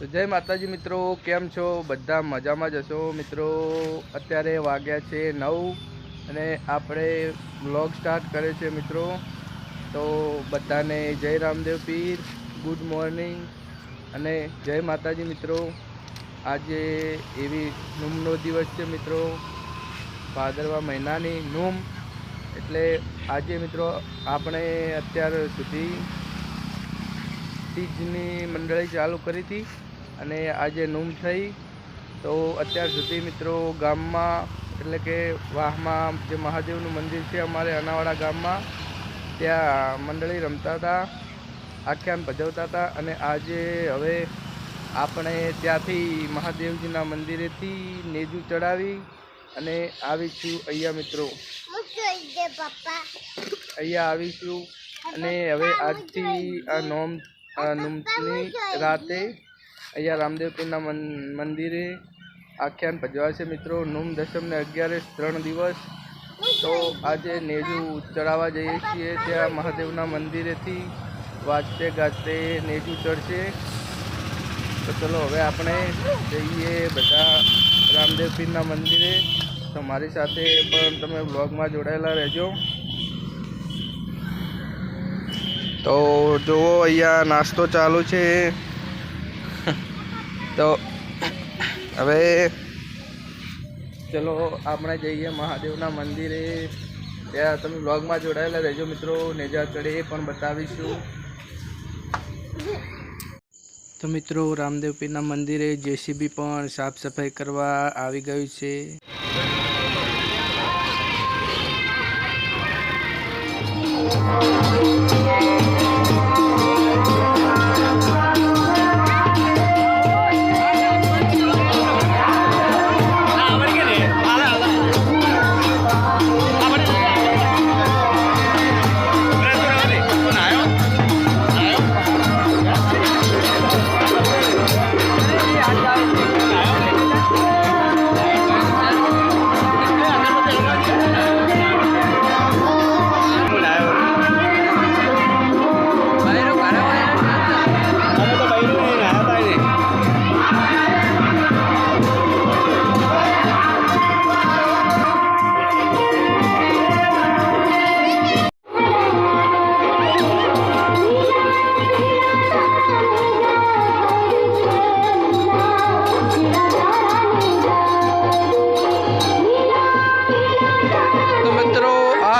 તો જય માતાજી મિત્રો, કેમ છો? બધા મજામાં જ હશો? મિત્રો, અત્યારે વાગ્યા છે નવ અને આપણે વ્લોગ સ્ટાર્ટ કરે છે મિત્રો. તો બધાને જય રામદેવ પીર ગુડ મોર્નિંગ અને જય માતાજી મિત્રો, આજે એવી નૂમનો દિવસ છે મિત્રો. ભાદરવા મહિનાની નૂમ. એટલે આજે મિત્રો, આપણે અત્યાર સુધી તીજની મંડળી ચાલુ કરી હતી. અને આજે નૂમ થઈ. તો અત્યાર સુધી મિત્રો ગામમાં, એટલે કે વાહમાં જે મહાદેવનું મંદિર છે અમારે અનાવાડા ગામમાં, ત્યાં મંડળી રમતા હતા, આખ્યાન ભજવતા હતા અને આજે હવે આપણે ત્યાંથી મહાદેવજીના મંદિરેથી નેજુ ચડાવી અને આવીશું અહીંયા મિત્રો. અહીંયા આવીશું અને હવે આજથી આ નોમ નોમની રાતે અહીંયા રામદેવપીરના મંદિરે આખ્યાન ભજવાશે મિત્રો. નોમ દશમને અગિયારસ ત્રણ દિવસ. તો આજે નેજુ ચડાવવા જઈએ છીએ. ત્યાં મહાદેવના મંદિરેથી વાજતે ગાજતે નેજુ ચડશે. તો ચલો હવે આપણે જઈએ બધા રામદેવ પીરના મંદિરે. તો મારી સાથે પણ તમે બ્લોગમાં જોડાયેલા રહેજો. તો જુઓ, અહીંયા નાસ્તો ચાલુ છે. તો હવે ચલો આપણે જઈએ મહાદેવના મંદિરે. ત્યાં તમે બ્લોગમાં જોડાયેલા રહેજો મિત્રો, નેજા ચડે એ પણ બતાવીશું. તો મિત્રો, રામદેવ પીરના મંદિરે જેસીબી પણ સાફ સફાઈ કરવા આવી ગયું છે. તો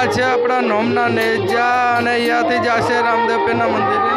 છે આપણા નોમના નેજા અને અહીંયાથી જશે રામદેવ પીરના મંદિરે.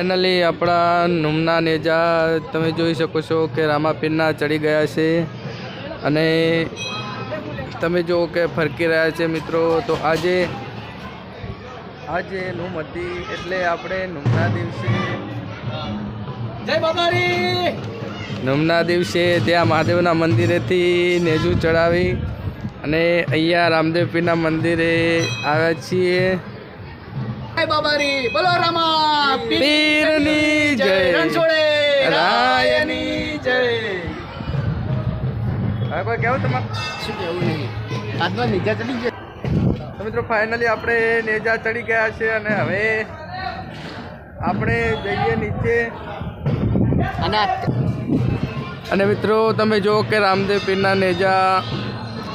આપણા નુમના નેજા તમે જોઈ શકો છો કે રામાપીરના ચડી ગયા છે. અને તમે જુઓ કે ફરકી રહ્યા છે મિત્રો. તો આજે આજે નુમ હતી એટલે આપણે નુમના દિવસે જય બાબારી! નુમના દિવસે ત્યાં મહાદેવના મંદિરેથી નેજું ચડાવી અને અહીંયા રામદેવ પીરના મંદિરે આવ્યા છીએ. જય બાબારી. બોલો રામા. પીરની જય. રણછોડે. રાયની જય. હવે કોઈ કેવું તમારે? શું કેવું નહીં. આજનો નીચે ચડી ગયો. તો મિત્રો ફાઇનલી આપણે નેજા ચડી ગયા છે અને હવે આપણે જઈએ નીચે. અને અને મિત્રો તમે જુઓ કે રામદેવ પીરના નેજા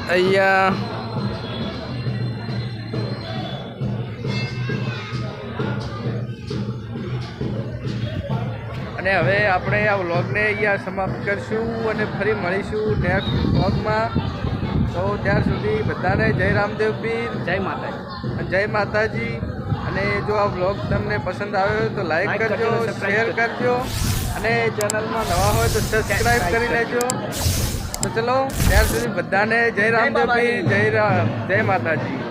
અહીંયા અને હવે આપણે આ વ્લોગને અહીંયા સમાપ્ત કરીશું અને ફરી મળીશું નેક્સ્ટ વ્લોગમાં તો ત્યાર સુધી બધાને જય રામદેવ પીર. જય માતાજી. જય માતાજી. અને જો આ વ્લોગ તમને પસંદ આવ્યો હોય તો લાઈક કરજો શેર કરજો. અને ચેનલમાં નવા હોય તો સબસ્ક્રાઈબ કરી લેજો. તો ચલો ત્યાર સુધી બધાને જય રામદેવ પીર જય રામ જય માતાજી.